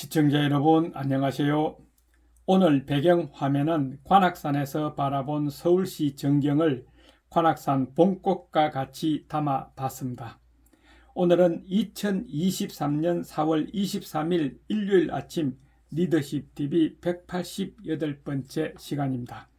시청자 여러분 안녕하세요. 오늘 배경 화면은 관악산에서 바라본 서울시 전경을 관악산 봄꽃과 같이 담아 봤습니다. 오늘은 2023년 4월 23일 일요일 아침 리더십 TV 188번째 시간입니다.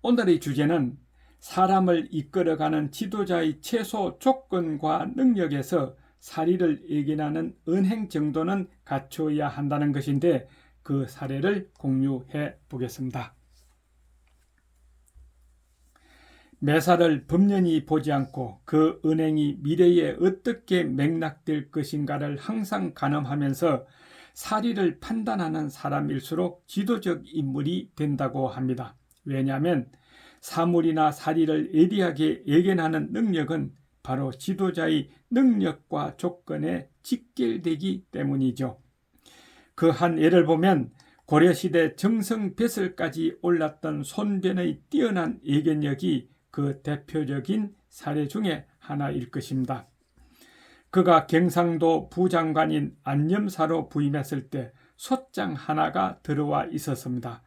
오늘의 주제는 사람을 이끌어가는 지도자의 최소 조건과 능력에서 사리를 예견하는 은행 정도는 갖춰야 한다는 것인데 그 사례를 공유해 보겠습니다. 매사를 법년이 보지 않고 그 은행이 미래에 어떻게 맥락될 것인가를 항상 가늠하면서 사리를 판단하는 사람일수록 지도적 인물이 된다고 합니다. 왜냐하면 사물이나 사리를 예리하게 예견하는 능력은 바로 지도자의 능력과 조건에 직결되기 때문이죠. 그 한 예를 보면 고려시대 정성배설까지 올랐던 손변의 뛰어난 예견력이 그 대표적인 사례 중에 하나일 것입니다. 그가 경상도 부장관인 안념사로 부임했을 때 소장 하나가 들어와 있었습니다.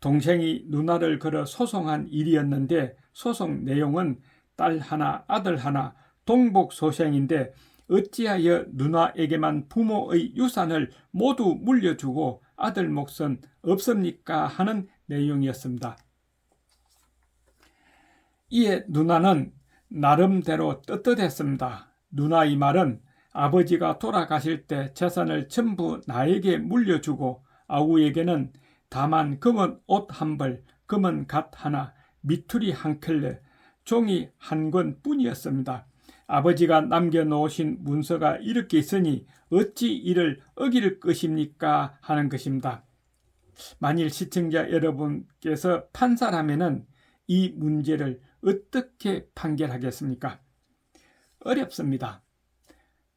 동생이 누나를 걸어 소송한 일이었는데 소송 내용은 딸 하나, 아들 하나, 동복 소생인데 어찌하여 누나에게만 부모의 유산을 모두 물려주고 아들 몫은 없습니까? 하는 내용이었습니다. 이에 누나는 나름대로 떳떳했습니다. 누나의 말은 아버지가 돌아가실 때 재산을 전부 나에게 물려주고 아우에게는 다만 검은 옷 한 벌, 검은 갓 하나, 미투리 한 켤레, 종이 한 권 뿐이었습니다. 아버지가 남겨놓으신 문서가 이렇게 있으니 어찌 이를 어길 것입니까? 하는 것입니다. 만일 시청자 여러분께서 판사라면이 문제를 어떻게 판결하겠습니까? 어렵습니다.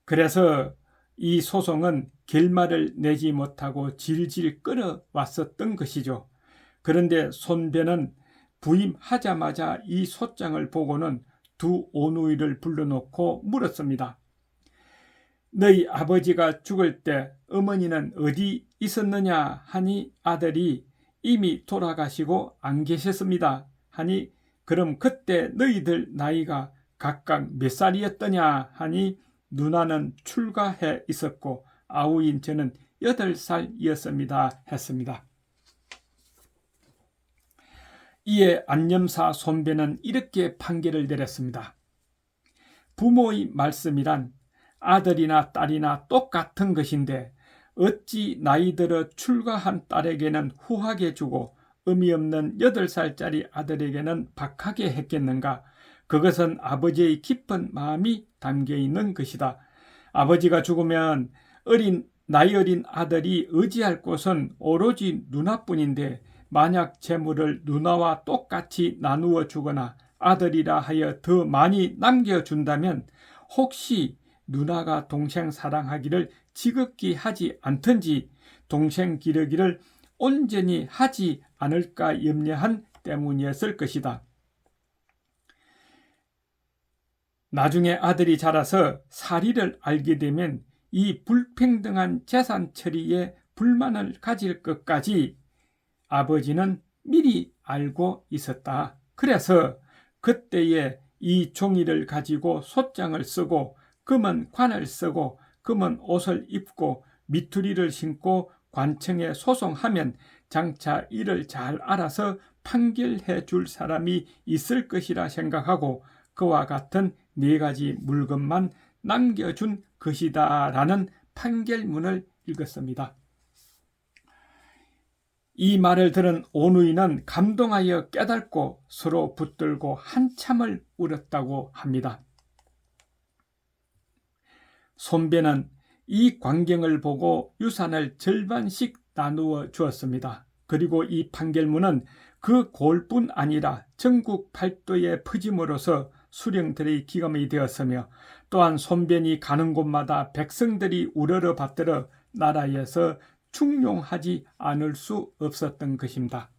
그래서 이 소송은 결말을 내지 못하고 질질 끌어왔었던 것이죠. 그런데 손배는 부임하자마자 이 소장을 보고는 두 오누이를 불러놓고 물었습니다. 너희 아버지가 죽을 때 어머니는 어디 있었느냐 하니 아들이 이미 돌아가시고 안 계셨습니다. 하니 그럼 그때 너희들 나이가 각각 몇 살이었더냐 하니 누나는 출가해 있었고 아우인 저는 여덟 살이었습니다 했습니다. 이에 안념사 손배는 이렇게 판결을 내렸습니다. 부모의 말씀이란 아들이나 딸이나 똑같은 것인데 어찌 나이 들어 출가한 딸에게는 후하게 주고 의미 없는 8살짜리 아들에게는 박하게 했겠는가? 그것은 아버지의 깊은 마음이 담겨 있는 것이다. 아버지가 죽으면 어린 나이 어린 아들이 의지할 곳은 오로지 누나뿐인데 만약 재물을 누나와 똑같이 나누어 주거나 아들이라 하여 더 많이 남겨준다면 혹시 누나가 동생 사랑하기를 지극히 하지 않든지 동생 기르기를 온전히 하지 않을까 염려한 때문이었을 것이다. 나중에 아들이 자라서 사리를 알게 되면 이 불평등한 재산 처리에 불만을 가질 것까지 아버지는 미리 알고 있었다. 그래서 그때에 이 종이를 가지고 솥장을 쓰고 금은 관을 쓰고 금은 옷을 입고 미투리를 신고 관청에 소송하면 장차 이를 잘 알아서 판결해 줄 사람이 있을 것이라 생각하고 그와 같은 네 가지 물건만 남겨준 것이다 라는 판결문을 읽었습니다. 이 말을 들은 오누이는 감동하여 깨닫고 서로 붙들고 한참을 울었다고 합니다. 손배는 이 광경을 보고 유산을 절반씩 나누어 주었습니다. 그리고 이 판결문은 그 골뿐 아니라 전국 팔도에 퍼짐으로써 수령들의 기감이 되었으며 또한 손변이 가는 곳마다 백성들이 우러러 받들어 나라에서 충용하지 않을 수 없었던 것입니다.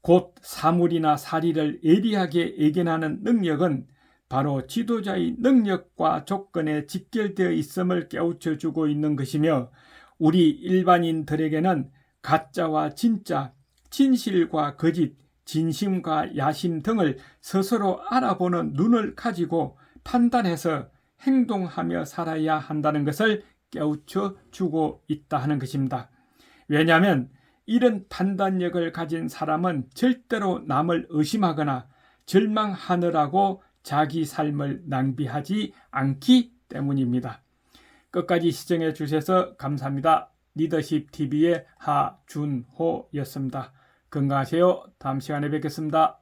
곧 사물이나 사리를 예리하게 예견하는 능력은 바로 지도자의 능력과 조건에 직결되어 있음을 깨우쳐 주고 있는 것이며 우리 일반인들에게는 가짜와 진짜, 진실과 거짓, 진심과 야심 등을 스스로 알아보는 눈을 가지고 판단해서 행동하며 살아야 한다는 것을 깨우쳐 주고 있다 하는 것입니다. 왜냐하면 이런 판단력을 가진 사람은 절대로 남을 의심하거나 절망하느라고 자기 삶을 낭비하지 않기 때문입니다. 끝까지 시청해 주셔서 감사합니다. 리더십 TV의 하준호였습니다. 건강하세요. 다음 시간에 뵙겠습니다.